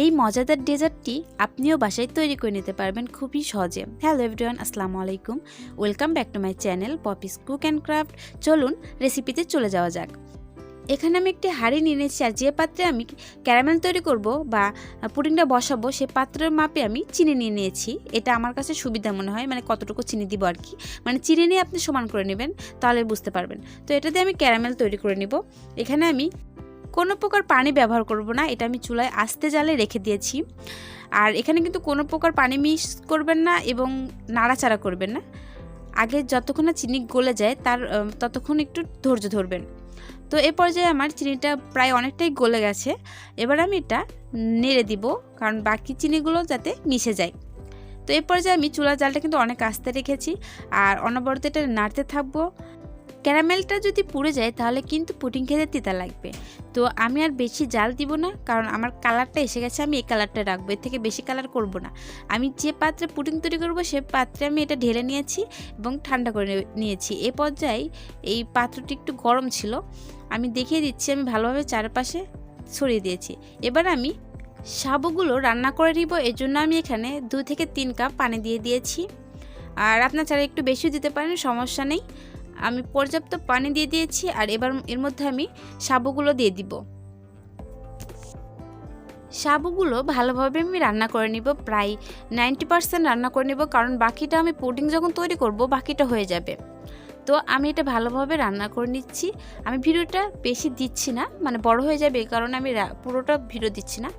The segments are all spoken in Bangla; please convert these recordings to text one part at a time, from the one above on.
এই মজাদার ডেজার্টটি আপনিও বাসায় তৈরি করে নিতে পারবেন খুবই সহজে। হ্যালো এভরিওয়ান, আসসালামু আলাইকুম। Welcome back to my channel Poppy's cook and craft. চলুন রেসিপিতে চলে যাওয়া যাক। এখানে আমি একটি হাঁড়ি নিয়ে নিয়েছি আর যে পাত্রে আমি ক্যারামেল তৈরি করব বা পুডিংটা বসাবো, সে পাত্রের মাপে আমি চিনি নিয়ে নিয়েছি। এটা আমার কাছে সুবিধা মনে হয় মানে কতটুকু চিনি দিব আর কি। মানে চিনি নিয়ে আপনি সমান করে নেবেন, তাহলে বুঝতে পারবেন। তো এটা দিয়ে আমি ক্যারামেল তৈরি করে নিব। এখানে আমি কোনো প্রকার পানি ব্যবহার করব না, এটা আমি চুলায় আস্তে জালে রেখে দিয়েছি। আর এখানে কিন্তু কোনো প্রকার পানি মিক্স করবেন না এবং নাড়াচাড়া করবেন না। আগে যতক্ষণ না চিনি গলে যায়, তার ততক্ষণ একটু ধৈর্য ধরবেন। তো এ পর্যায়ে আমার চিনিটা প্রায় অনেকটাই গলে গেছে। এবার আমি এটা নেড়ে দিব, কারণ বাকি চিনিগুলো যাতে মিশে যায়। তো এই পর্যায়ে আমি চুলার জালটা কিন্তু অনেক আস্তে রেখেছি, আর অনবরত এটা নাড়তে থাকব। ক্যারামেলটা যদি পুড়ে যায়, তাহলে কিন্তু পুটিং খেতে তিতা লাগবে। তো আমি আর বেশি জাল দিব না, কারণ আমার কালারটা এসে গেছে, আমি এই কালারটা রাখব, এর থেকে বেশি কালার করব না। আমি যে পাত্রে পুটিং তৈরি করব, সে পাত্রে আমি এটা ঢেলে নিয়েছি এবং ঠান্ডা করে নিয়েছি। এ পর্যায়ে এই পাত্রটি একটু গরম ছিল, আমি দেখিয়ে দিচ্ছি, আমি ভালোভাবে চারপাশে ছড়িয়ে দিয়েছি। এবার আমি সাবুগুলো রান্না করে নিব, এর জন্য আমি এখানে দু থেকে তিন কাপ পানি দিয়ে দিয়েছি। আর আপনার চারা একটু বেশি দিতে পারেন, সমস্যা নেই। আমি পর্যাপ্ত পানি দিয়ে দিয়েছি আর এবার এর মধ্যে আমি সাবুগুলো দিয়ে দিব। সাবুগুলো ভালোভাবে আমি রান্না করে নিব, প্রায় নাইনটি পার্সেন্ট রান্না করে নিব, কারণ বাকিটা আমি পুডিং যখন তৈরি করব বাকিটা হয়ে যাবে। তো আমি এটা ভালোভাবে রান্না করে নিচ্ছি। আমি ভিডিওটা বেশি দিচ্ছি না মানে বড় হয়ে যাবে এই কারণে আমি পুরোটা ভিডিও দিচ্ছি না।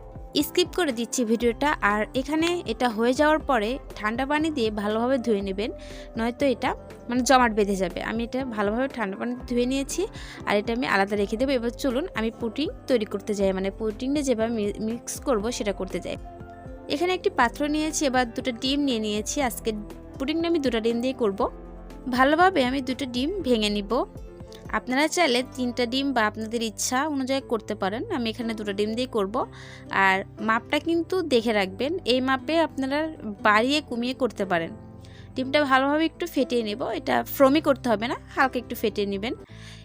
স্কিপ করে দিচ্ছি ভিডিওটা, আর এখানে এটা হয়ে যাওয়ার পরে ঠান্ডা পানি দিয়ে ভালোভাবে ধুয়ে নেবেন, নয়তো এটা মানে জমাট বেঁধে যাবে। আমি এটা ভালোভাবে ঠান্ডা পানিতে ধুয়ে নিয়েছি, আর এটা আমি আলাদা রেখে দেবো। এবার চলুন আমি পুডিং তৈরি করতে যাই মানে পুডিংটা যেভাবে মিক্স করব সেটা করতে যাই। এখানে একটি পাত্র নিয়েছি, এবার দুটো ডিম নিয়ে নিয়েছি। আজকে পুডিংটা আমি দুটো ডিম দিয়ে করব। ভালোভাবে আমি দুটো ডিম ভেঙে নিব। আপনারা চাইলে তিনটা ডিম বা আপনাদের ইচ্ছা অনুযায়ী করতে পারেন। আমি এখানে দুটো ডিম দিয়ে করব। আর মাপটা কিন্তু দেখে রাখবেন। এই মাপে আপনারা বাড়িয়ে কমিয়ে করতে পারেন। ডিমটা ভালোভাবে একটু ফেটিয়ে নেব। এটা ফ্রমি করতে হবে না, হালকা একটু ফেটিয়ে নেবেন।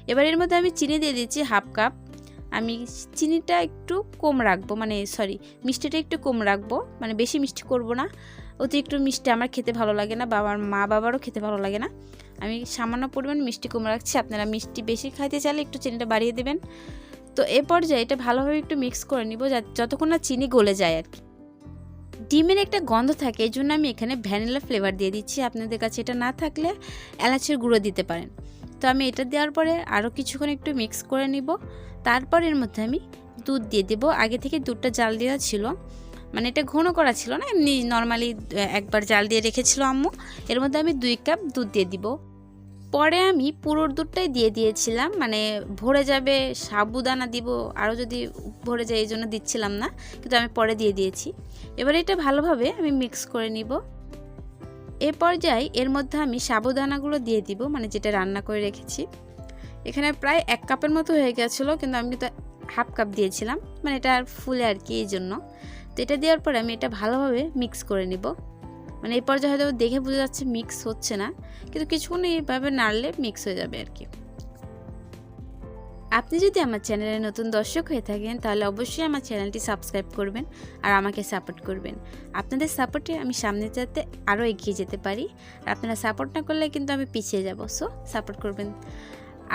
এবার এর মধ্যে আমি চিনি দিয়ে দিচ্ছি হাফ কাপ। আমি চিনিটা একটু কম রাখব মানে সরি, মিষ্টিটা একটু কম রাখব। মানে বেশি মিষ্টি করব না। অতিরিক্ত মিষ্টি আমার খেতে ভালো লাগে না বাবার মা বাবারও খেতে ভালো লাগে না। আমি সামান্য পরিমাণ মিষ্টি কম রাখছি। আপনারা মিষ্টি বেশি খাইতে চাইলে একটু চিনিটা বাড়িয়ে দেবেন। তো এ পর্যায়ে এটা ভালোভাবে একটু মিক্স করে নিব যতক্ষণ না চিনি গলে যায় আর কি। ডিমের একটা গন্ধ থাকে এই জন্য আমি এখানে ভ্যানিলা ফ্লেভার দিয়ে দিচ্ছি। আপনাদের কাছে এটা না থাকলে এলাচের গুঁড়ো দিতে পারেন। তো আমি এটা দেওয়ার পরে আরও কিছুক্ষণ একটু মিক্স করে নিব। তারপর এর মধ্যে আমি দুধ দিয়ে দেবো। আগে থেকে দুধটা জাল দেওয়া ছিল। মানে এটা ঘন করা ছিল না, এমনি নর্মালি একবার জাল দিয়ে রেখেছিল আম্মু। এর মধ্যে আমি দুই কাপ দুধ দিয়ে দিব। পরে আমি পুরোর দুধটাই দিয়ে দিয়েছিলাম মানে ভরে যাবে, সাবুদানা দিব, আরও যদি ভরে যায়, এই জন্য দিচ্ছিলাম না, কিন্তু আমি পরে দিয়ে দিয়েছি। এবার এটা ভালোভাবে আমি মিক্স করে নিব। এ পর্যায়ে এর মধ্যে আমি সাবুদানাগুলো দিয়ে দিব মানে যেটা রান্না করে রেখেছি। এখানে প্রায় এক কাপের মতো হয়ে গেছিল, কিন্তু আমি কিন্তু হাফ কাপ দিয়েছিলাম মানে এটা আর ফুলে আর কি, এই জন্য। তো এটা দেওয়ার পরে আমি এটা ভালোভাবে মিক্স করে নিব। মানে এই পর্যায়ে হয়তো দেখে বোঝা যাচ্ছে মিক্স হচ্ছে না, কিন্তু কিছুক্ষণ এইভাবে নাড়লে মিক্স হয়ে যাবে আর কি। আপনি যদি আমার চ্যানেলে নতুন দর্শক হয়ে থাকেন, তাহলে অবশ্যই আমার চ্যানেলটি সাবস্ক্রাইব করবেন আর আমাকে সাপোর্ট করবেন। আপনাদের সাপোর্টে আমি সামনে যাতে আরও এগিয়ে যেতে পারি, আর আপনারা সাপোর্ট না করলে কিন্তু আমি পিছিয়ে যাব সো সাপোর্ট করবেন।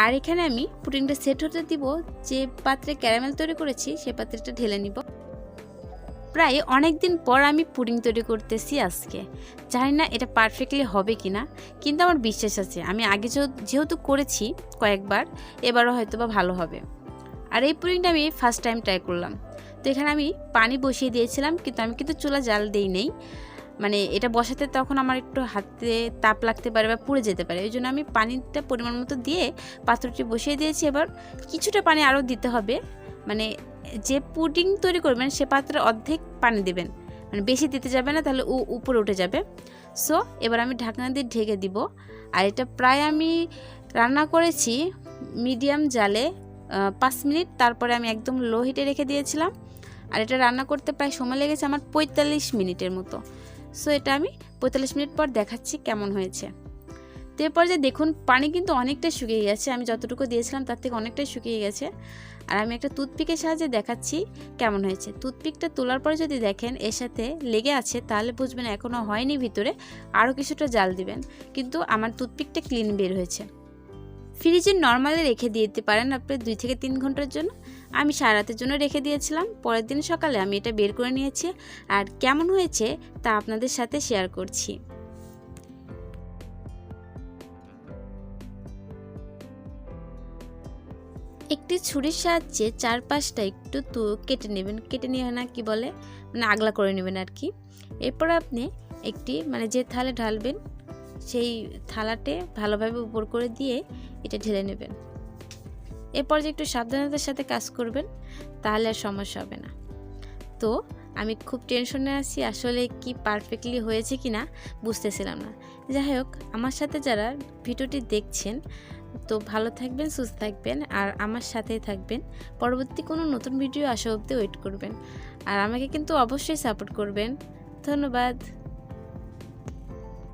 আর এখানে আমি পুটিংটা সেট হতে দিব, যে পাত্রে ক্যারামেল তৈরি করেছি, সে পাত্রটা ঢেলে নিব। প্রায় অনেক দিন পর আমি পুডিং তৈরি করতেছি আজকে। জানি না এটা পারফেক্টলি হবে কি না কিন্তু আমার বিশ্বাস আছে, আমি আগে যেহ- যেহেতু করেছি কয়েকবার, এবারও হয়তো বা ভালো হবে। আর এই পুডিংটা আমি ফার্স্ট টাইম ট্রাই করলাম। তো এখানে আমি পানি বসিয়ে দিয়েছিলাম, কিন্তু আমি কিন্তু চুলা জাল দেই নেই। মানে এটা বসাতে তখন আমার একটু হাতে তাপ লাগতে পারে বা পুড়ে যেতে পারে ওই জন্য আমি পানিটা পরিমাণ মতো দিয়ে পাত্রটি বসিয়ে দিয়েছি। এবার কিছুটা পানি আরও দিতে হবে। মানে যে পুডিং তৈরি করবেন সে পাত্রে অর্ধেক পানি দেবেন। মানে বেশি দিতে যাবে না, তাহলে ও উপরে উঠে যাবে। সো এবার আমি ঢাকনা দিয়ে ঢেকে দিব। আর এটা প্রায় আমি রান্না করেছি মিডিয়াম জালে পাঁচ মিনিট। তারপরে আমি একদম লো হিটে রেখে দিয়েছিলাম। আর এটা রান্না করতে প্রায় সময় লেগেছে আমার পঁয়তাল্লিশ মিনিটের মতো। সো এটা আমি পঁয়তাল্লিশ মিনিট পর দেখাচ্ছি কেমন হয়েছে। তো এরপর যে দেখুন, পানি কিন্তু অনেকটাই শুকিয়ে গেছে। আমি যতটুকু দিয়েছিলাম তার থেকে অনেকটাই শুকিয়ে গেছে। আর আমি একটা টুথপিকের সাহায্যে দেখাচ্ছি কেমন হয়েছে। টুথপিকটা তোলার পরে যদি দেখেন, এর সাথে লেগে আছে, তাহলে বুঝবেন এখনও হয়নি ভিতরে। আরও কিছুটা জাল দিবেন। কিন্তু আমার টুথপিকটা ক্লিন বের হয়েছে। ফ্রিজে নর্মালি রেখে দিতে পারেন আপনি দুই থেকে তিন ঘণ্টার জন্য। আমি সারা রাতের জন্য রেখে দিয়েছিলাম। পরের দিন সকালে আমি এটা বের করে নিয়েছি। আর কেমন হয়েছে তা আপনাদের সাথে শেয়ার করছি। একটি ছুরির সাহায্যে চারপাশটা একটু তো কেটে নেবেন। কেটে নিয়ে না কি বলে? মানে আগলা করে নেবেন আর কি। এরপর আপনি একটি মানে যে থালে ঢালবেন, সেই থালাতে ভালোভাবে উপর করে দিয়ে এটা ঢেলে নেবেন। এরপর যে একটু সাবধানতার সাথে কাজ করবেন, তাহলে আর সমস্যা হবে না। তো আমি খুব টেনশনে আছি, আসলে কি পারফেক্টলি হয়েছে কি না বুঝতেছিলাম না। যাই হোক, আমার সাথে যারা ভিডিওটি দেখছেন তো ভালো থাকবেন, সুস্থ থাকবেন আর আমার সাথেই থাকবেন। পরবর্তী কোনো নতুন ভিডিও আসা অবধি ওয়েট করবেন। আর আমাকে কিন্তু অবশ্যই সাপোর্ট করবেন। ধন্যবাদ।